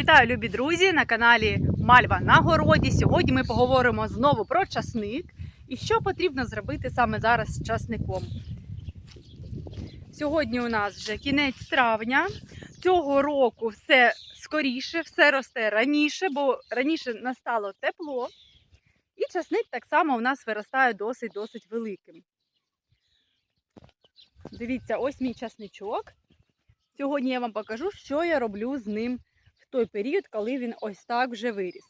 Вітаю, любі друзі, на каналі Мальва на городі. Сьогодні ми поговоримо знову про часник і що потрібно зробити саме зараз з часником. Сьогодні у нас вже кінець травня. Цього року все скоріше, все росте раніше, бо раніше настало тепло. І часник так само у нас виростає досить-досить великим. Дивіться, ось мій часничок. Сьогодні я вам покажу, що я роблю з ним той період, коли він ось так вже виріс.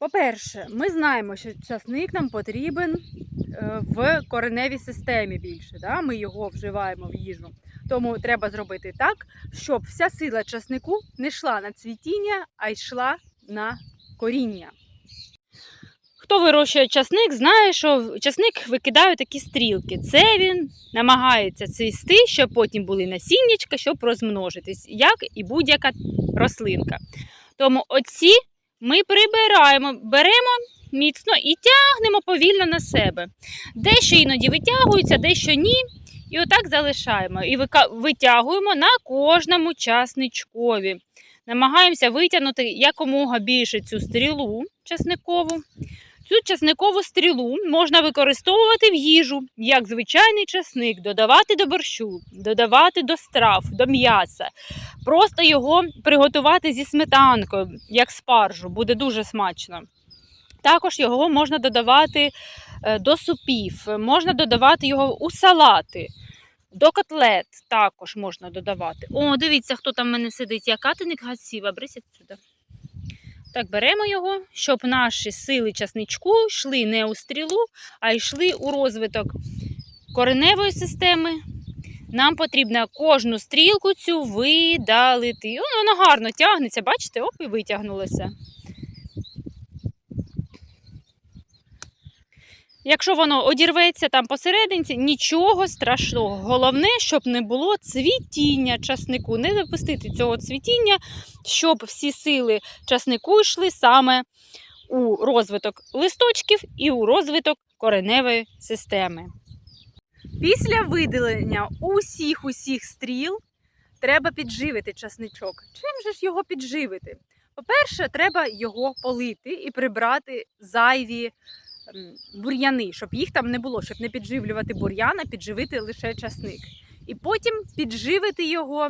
По-перше, ми знаємо, що часник нам потрібен е, в кореневій системі більше. Да? Ми його вживаємо в їжу. Тому треба зробити так, щоб вся сила часнику не йшла на цвітіння, а йшла на коріння. Хто вирощує часник, знає, що часник викидає такі стрілки. Це він намагається цвісти, щоб потім були насіннячка, щоб розмножитись, як і будь-яка рослинка. Тому оці ми прибираємо, беремо міцно і тягнемо повільно на себе. Дещо іноді витягується, дещо ні. І отак залишаємо. І витягуємо на кожному часничкові. Намагаємося витягнути якомога більше цю стрілу часникову. Цю часникову стрілу можна використовувати в їжу, як звичайний часник, додавати до борщу, додавати до страв, до м'яса. Просто його приготувати зі сметанкою, як спаржу, буде дуже смачно. Також його можна додавати е, до супів, можна додавати його у салати, до котлет також можна додавати. О, дивіться, хто там в мене сидить. Я катиник гасів, брись сюди. Так, беремо його, щоб наші сили часничку йшли не у стрілу, а йшли у розвиток кореневої системи. Нам потрібно кожну стрілку цю видалити. Вона гарно тягнеться, бачите, оп, і витягнулося. Якщо воно одірветься там посерединці, нічого страшного. Головне, щоб не було цвітіння часнику, не допустити цього цвітіння, щоб всі сили часнику йшли саме у розвиток листочків і у розвиток кореневої системи. Після видалення усіх усіх стріл треба підживити часничок. Чим же ж його підживити? По-перше, треба його полити і прибрати зайві бур'яни, щоб їх там не було, щоб не підживлювати бур'ян, а підживити лише часник. І потім підживити його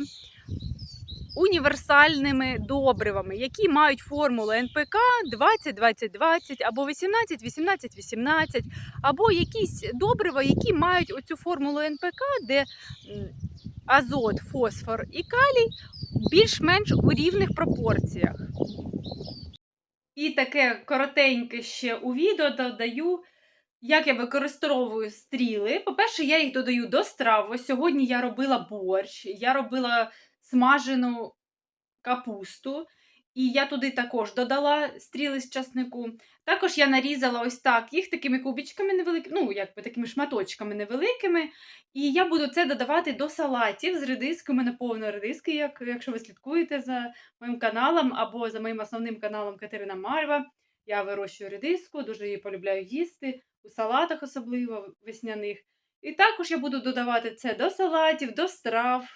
універсальними добривами, які мають формулу НПК 20-20-20 або 18-18-18, або якісь добрива, які мають оцю формулу НПК, де азот, фосфор і калій більш-менш у рівних пропорціях. І таке коротеньке ще у відео додаю, як я використовую стріли. По-перше, я їх додаю до страв. Ось сьогодні я робила борщ, я робила смажену капусту. І я туди також додала стріли з часнику. Також я нарізала ось так їх такими кубічками невеликими, ну, якби такими шматочками невеликими. І я буду це додавати до салатів з редискою. У мене повно редиски, як, якщо ви слідкуєте за моїм каналом або за моїм основним каналом Катерина Марва. Я вирощую редиску, дуже її полюбляю їсти, у салатах особливо весняних. І також я буду додавати це до салатів, до страв.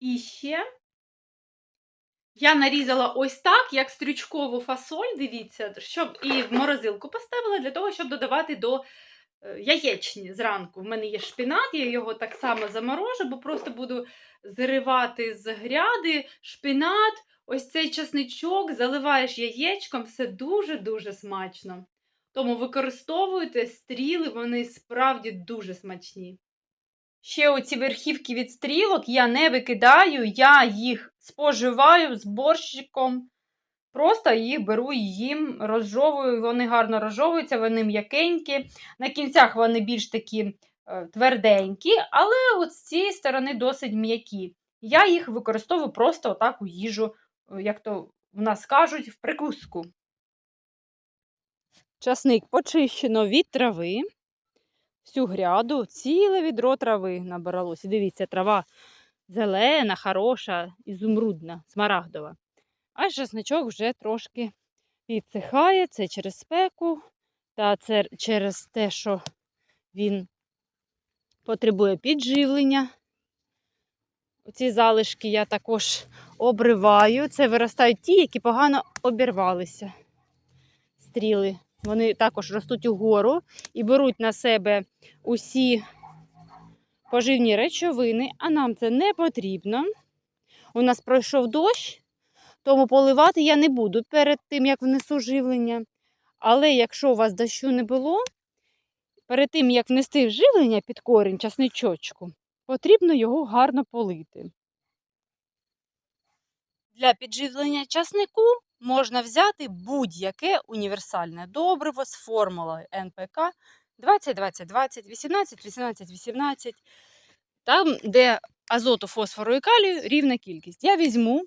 І ще я нарізала ось так, як стрючкову фасоль, дивіться, щоб і в морозилку поставила для того, щоб додавати до е, яєчні зранку. В мене є шпінат, я його так само заморожу, бо просто буду зривати з гряди шпінат, ось цей часничок, заливаєш яєчком, все дуже-дуже смачно. Тому використовуйте стріли, вони справді дуже смачні. Ще оці верхівки від стрілок я не викидаю, я їх споживаю з борщиком. Просто їх беру і їм, розжовую, вони гарно розжовуються, вони м'якенькі. На кінцях вони більш такі е, тверденькі, але от з цієї сторони досить м'які. Я їх використовую просто отак у їжу, е, як то в нас кажуть, в прикуску. Часник почищено від трави всю гряду, ціле відро трави набиралося. Дивіться, трава зелена, хороша, ізумрудна, смарагдова. А чесничок вже трошки підсихає. Це через спеку, та це через те, що він потребує підживлення. Оці залишки я також обриваю. Це виростають ті, які погано обірвалися. Стріли. Вони також ростуть угору і беруть на себе усі поживні речовини, а нам це не потрібно. У нас пройшов дощ, тому поливати я не буду перед тим, як внесу живлення. Але якщо у вас дощу не було, перед тим, як внести живлення під корінь часничочку, потрібно його гарно полити. Для підживлення часнику можна взяти будь-яке універсальне добриво з формулою НПК 20 20 20 18 18 18 там, де азоту, фосфору і калію рівна кількість. Я візьму,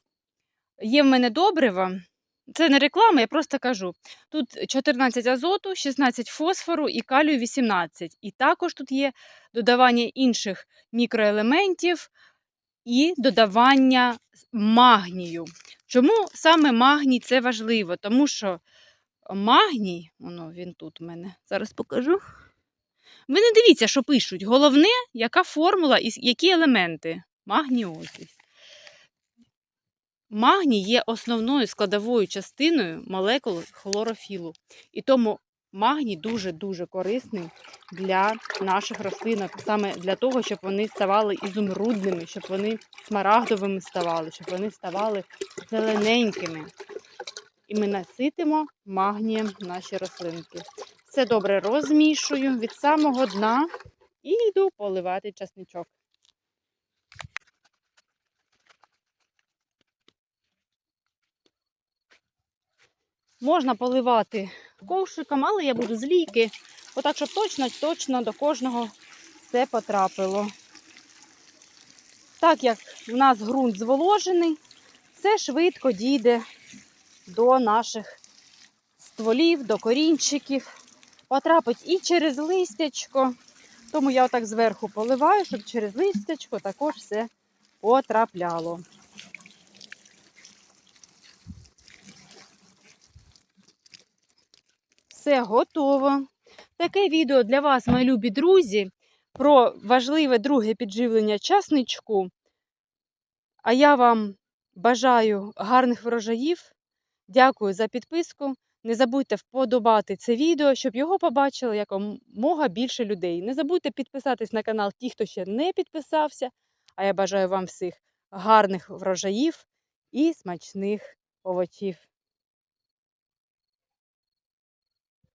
є в мене добрива, це не реклама, я просто кажу. Тут 14 азоту, 16 фосфору і калію 18. І також тут є додавання інших мікроелементів і додавання магнію. Чому саме магній це важливо? Тому що магній, воно він тут у мене, зараз покажу. Ви не дивіться, що пишуть. Головне, яка формула і які елементи. Магніозис. Магній є основною складовою частиною молекул хлорофілу. І тому магній дуже-дуже корисний для наших рослинок, саме для того, щоб вони ставали ізумрудними, щоб вони смарагдовими ставали, щоб вони ставали зелененькими. І ми наситимо магнієм наші рослинки. Все добре розмішую від самого дна і йду поливати часничок. Можна поливати ковшиком, але я буду з лійки, отак, щоб точно-точно до кожного все потрапило. Так як в нас ґрунт зволожений, все швидко дійде до наших стволів, до корінчиків, потрапить і через листячко. Тому я отак зверху поливаю, щоб через листячко також все потрапляло. Все готово. Таке відео для вас, мої любі друзі, про важливе друге підживлення часничку. А я вам бажаю гарних врожаїв. Дякую за підписку. Не забудьте вподобати це відео, щоб його побачили якомога більше людей. Не забудьте підписатись на канал ті, хто ще не підписався. А я бажаю вам всіх гарних врожаїв і смачних овочів.